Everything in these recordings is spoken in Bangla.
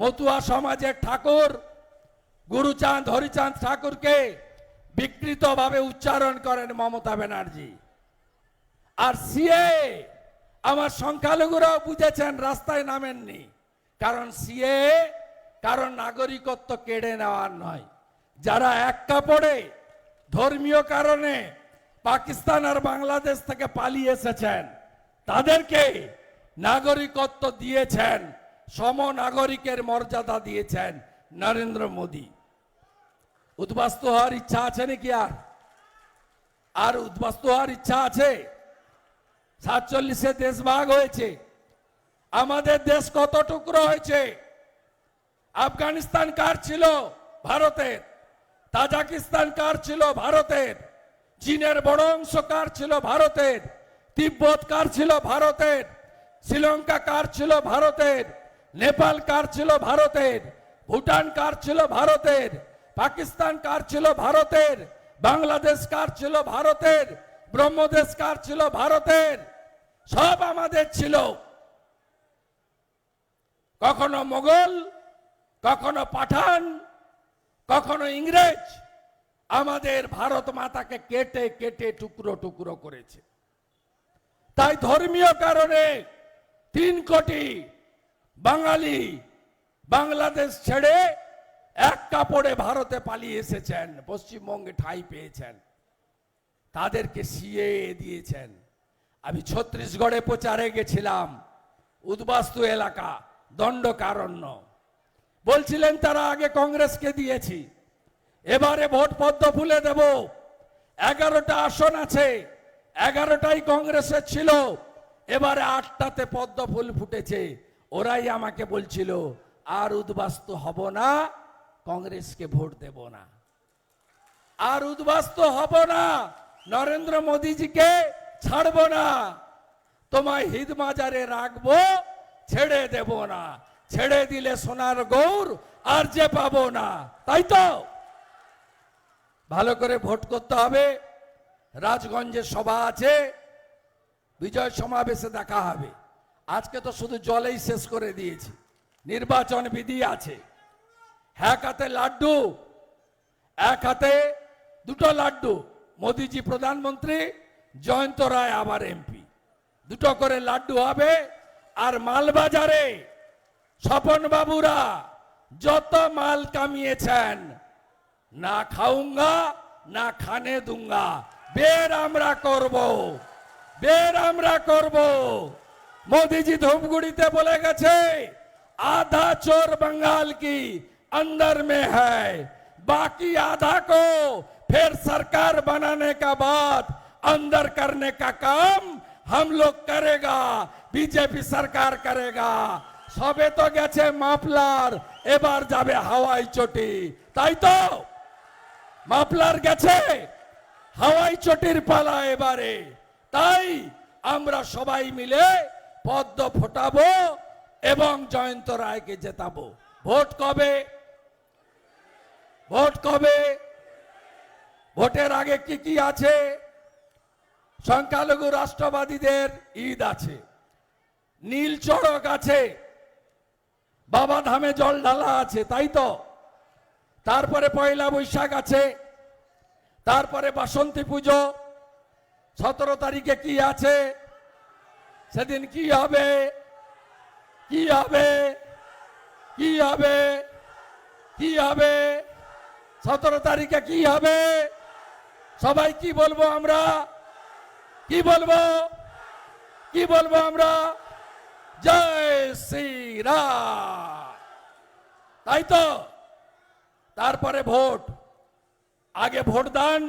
মতুয়া সমাজের ঠাকুর, গুরুচাঁদ, হরিচাঁদ ঠাকুরকে বিকৃতভাবে উচ্চারণ করেন মমতা ব্যানার্জি। আর সিএ আমার সংখ্যালঘুরাও বুঝেছেন, রাস্তায় নামেননি। কারণ সিএ কারণ নাগরিকত্ব কেড়ে নেওয়ার নয়। যারা এক কাপড়ে ধর্মীয় কারণে পাকিস্তান আর বাংলাদেশ থেকে পালিয়ে এসেছেন, তাদেরকে নাগরিকত্ব দিয়েছেন সম নাগরিকের মর্যাদা দিয়েছেন নরেন্দ্র মোদী। উদ্বাস্তু হওয়ার ইচ্ছা আছে নাকি আর? আর উদ্বাস্ত হওয়ার ইচ্ছা আছে? সাতচল্লিশে দেশ ভাগ হয়েছে। আমাদের দেশ কত টুকরো হয়েছে? আফগানিস্তান কার ছিল? ভারতের। তাজাকিস্তান কার ছিল? ভারতের। চীনের বড় অংশ কার ছিল? ভারতের। তিব্বত কার ছিল? ভারতের। শ্রীলঙ্কা কার ছিল? ভারতের। নেপাল কার ছিল ভারতের? ভুটান কার ছিল ভারতের? পাকিস্তান কার ছিল ভারতের? বাংলাদেশ কার ছিল ভারতের? ব্রহ্মদেশ কার ছিল ভারতের? সব আমাদের ছিল। কখনো মোগল, কখনো পাঠান, কখনো ইংরেজ, আমাদের ভারত মাতাকে কেটে কেটে, টুকরো টুকরো করেছে। তাই ধর্মীয় কারণে তিন কোটি বাঙালি বাংলাদেশ ছেড়ে এক কাপড়ে ভারতে পালিয়ে এসেছেন, পশ্চিমবঙ্গে ঠাঁই পেয়েছেন। তাদেরকে সিএ দিয়েছেন। আমি ছত্রিশগড়ে প্রচারে গেছিলাম, উদ্বাস্তু এলাকা, দণ্ডকারণ্য। বলছিলেন, তারা আগে কংগ্রেসকে দিয়েছি, এবারে ভোট পদ্ম ফুলে দেব। এগারোটা আসন আছে, এগারোটাই কংগ্রেসের ছিল, এবারে আটটাতে পদ্ম ফুল ফুটেছে। ওরাই আমাকে বলছিল, আর উদ্বাস্ত হব না, কংগ্রেসকে ভোট দেব না। আর উদ্বাস্ত হব না, নরেন্দ্র মোদীজিকে ছাড়বো না। তোমায় হিদ মাজারে রাখব, ছেড়ে দেব না। ছেড়ে দিলে সোনার গৌর আর যে পাবো না। তাই তো? ভালো করে ভোট করতে হবে। রাজগঞ্জের সভা আছে, বিজয় সমাবেশে দেখা হবে। আজকে তো শুধু জলেই শেষ করে দিয়েছি। নির্বাচন বিধি আছে। এক হাতে লাড্ডু, এক হাতে দুটো লাড্ডু। মোদিজি প্রধানমন্ত্রী, জয়ন্ত রায় আবার এমপি। দুটো করে লাড্ডু হবে আর মালবাজারে স্বপন বাবুরা যত মাল কামিয়েছেন, না খাউঙ্গা না খানে দুঙ্গা। বের আমরা করব, বের আমরা করব। মোদিজি ধূপগুড়িতে বলে গেছে आधा चोर बंगाल की अंदर में है बाकी आधा को फिर सरकार बनाने का बाद अंदर करने का काम हम लोग करेगा बीजेपी सरकार करेगा সবে তো গেছে মাফলার এবার যাবে হাওয়াই চটি তাই তো মাফলার গেছে হাওয়াই চটির পালা এবারে তাই আমরা সবাই মিলে পদ্ম ফোটাবো এবং জয়ন্ত রায়কে জেতাবো। ভোট কবে? ভোট কবে? ভোটের আগে কি কি আছে? সংখ্যালঘু রাষ্ট্রবাদীদের ঈদ আছে। নীল চড়ক আছে। বাবা ধামে জল ঢালা আছে, তাই তো? তারপরে পয়লা বৈশাখ আছে। তারপরে বাসন্তী পুজো। সতেরো তারিখে কি আছে? সেদিন কি হবে? কি হবে? কি হবে? কি হবে? সতেরো তারিখে কি হবে? সবাই কি বলব আমরা? কি বলব? কি বলব আমরা? জয় শ্রীরাম তাই তো? তারপরে ভোট। আগে ভোট দান,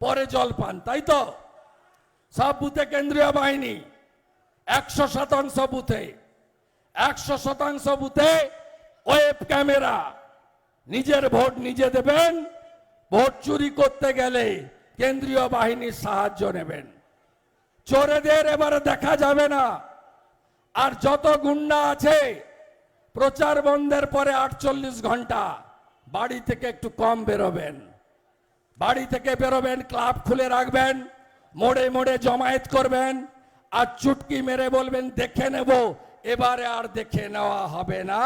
পরে জল পান, তাই তো? সব বুথে কেন্দ্রীয় বাহিনী। একশো শতাংশ বুথে, একশো শতাংশ বুথে ওয়েব ক্যামেরা। নিজের ভোট নিজে দেবেন, ভোট চুরি করতে গেলে কেন্দ্রীয় বাহিনীর সাহায্য নেবেন। চোরেদের এবারে দেখা যাবে না। আর যত গুন্ডা আছে, প্রচার বন্ধের পরে আটচল্লিশ ঘণ্টা বাড়ি থেকে একটু কম বেরোবেন। বাড়ি থেকে বেরোবেন, ক্লাব খুলে রাখবেন, মোড়ে মোড়ে জমায়েত করবেন আর চুটকি মেরে বলবেন, দেখে নেব, এবারে আর দেখে নেওয়া হবে না,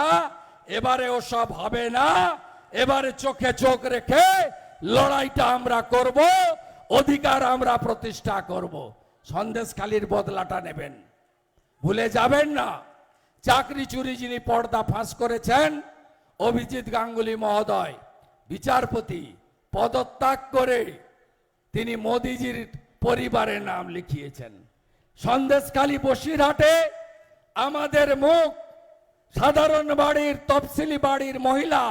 এবারে ওসব হবে না, এবারে চোখে চোখ রেখে লড়াইটা আমরা করব, অধিকার আমরা প্রতিষ্ঠা করব। সন্দেশখালির বদলাটা নেবেন। ভুলে যাবেন না, চাকরি চুরি যিনি পর্দা ফাঁস করেছেন, অভিজিৎ গাঙ্গুলি মহোদয়, বিচারপতি, পদত্যাগ করে তিনি মোদিজির পরিবারের নাম লিখিয়েছেন। সন্দেশখালী বসিরহাটে আমাদের মুখ সাধারণ বাড়ির, তফসিলি বাড়ির মহিলা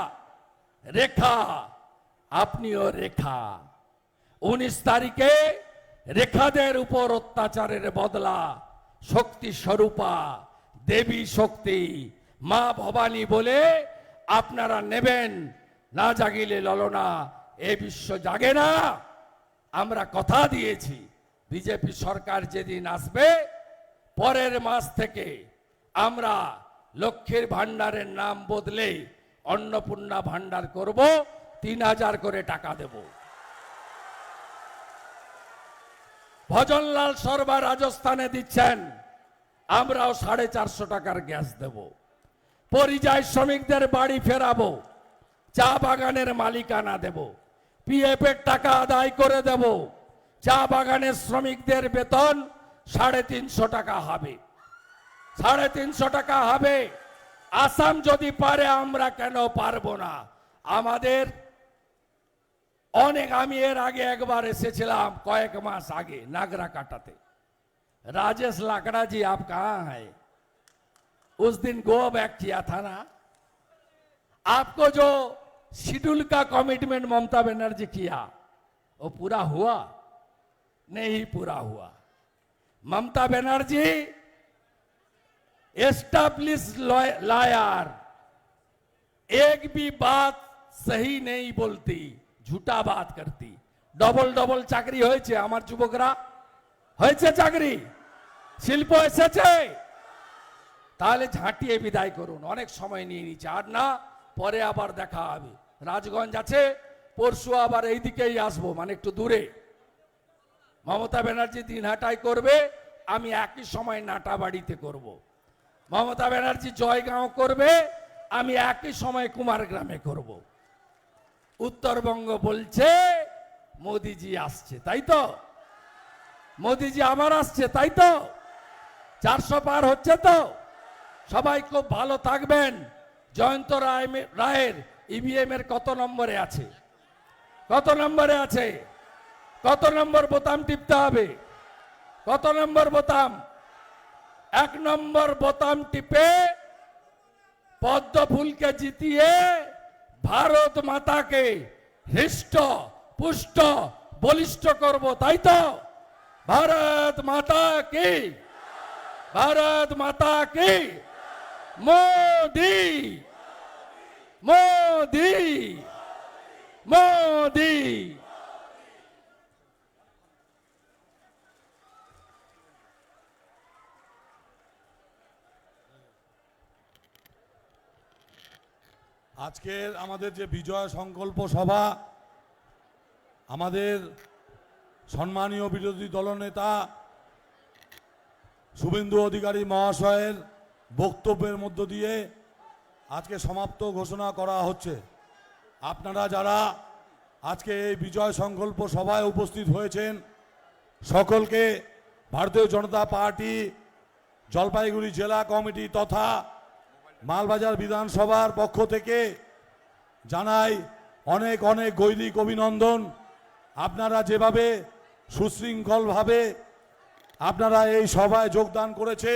রেখা, আপনিও রেখা। উনিশ তারিখে রেখাদের উপর অত্যাচারের বদলা, শক্তি স্বরূপা, দেবী শক্তি, মা ভবানী বলে আপনারা নেবেন। না জাগিলে ললনা, এ বিশ্ব জাগে না। আমরা কথা দিয়েছি। বিজেপি সরকার যেদিন আসবে, পরের মাস থেকে আমরা লক্ষ্মীর ভান্ডারের নাম বদলে অন্নপূর্ণা ভান্ডার করব, তিন হাজার করে টাকা দেব। ভজনলাল সরবা রাজস্থানে দিচ্ছেন, আমরাও সাড়ে চারশো টাকার গ্যাস দেব। পরিযায়ী শ্রমিকদের বাড়ি ফেরাবো, চা বাগানের মালিকানা দেব পিএফ এর টাকা আদায় করে দেব। চা বাগানের শ্রমিকদের বেতন সাড়ে তিনশো টাকা হবে সাড়ে তিনশো টাকা হবে আসাম যদি পারে আমরা কেন পারবো না আমাদের অনেক আমি এর আগে একবার এসেছিলাম কয়েক মাস আগে নাগরা কাটাতে राजेश लाकड़ा जी आप कहाँ हैं उस दिन गो बैक किया था ना आपको जो शेड्यूल का कमिटमेंट ममता बनर्जी किया वो पूरा हुआ नहीं पूरा हुआ ममता बनर्जी एस्टैब्लिश लायर एक भी बात सही नहीं बोलती झूठा बात करती ডবল ডবল চাকরি হয়েছে আমার যুবকরা হয়েছে চাকরি শিল্প এসেছে তাহলে ঝাঁটিয়ে বিদায় করুন অনেক সময় নিয়ে নিচ্ছে আর না পরে আবার দেখা হবে রাজগঞ্জ আছে পরশু আবার এই দিকেই আসবো মানে একটু দূরে মমতা ব্যানার্জি দিনহাটায় করবে, আমি একই সময় নাটাবাড়িতে করব। মমতা ব্যানার্জি জয়গাঁও করবে, আমি একই সময় কুমারগ্রামে করব। উত্তরবঙ্গ বলছে, মোদিজি আসছে, তাই তো? মোদিজি আমার আসছে, তাই তো? চারশো পার হচ্ছে তো? সবাই খুব ভালো থাকবেন। জয়ন্ত রায় রায়ের ইভিএম এর কত নম্বরে আছে? কত নম্বরে আছে? কত নম্বর বোতাম টিপতে হবে? কত নম্বর বোতাম? এক নম্বর বোতাম টিপে পদ্ম ফুলকে জিতিয়ে ভারত মাতাকে হৃষ্ট, পুষ্ট, বলিষ্ঠ করব, তাই তো? ভারত মাতা কি? ভারত মাতা কি? মোদি। মোদি। মোদি। আজকের আমাদের যে বিজয় সংকল্প সভা, আমাদের সম্মানীয় বিরোধী দলনেতা শুভেন্দু অধিকারী মহাশয়ের বক্তব্যের মধ্য দিয়ে আজকে সমাপ্ত ঘোষণা করা হচ্ছে। আপনারা যারা আজকে এই বিজয় সংকল্প সভায় উপস্থিত হয়েছেন, সকলকে ভারতীয় জনতা পার্টি, জলপাইগুড়ি জেলা কমিটি তথা মালবাজার বিধানসভার পক্ষ থেকে জানাই অনেক অনেক গৈরিক অভিনন্দন। আপনারা যেভাবে সুশৃঙ্খলভাবে আপনারা এই সভায় যোগদান করেছেন।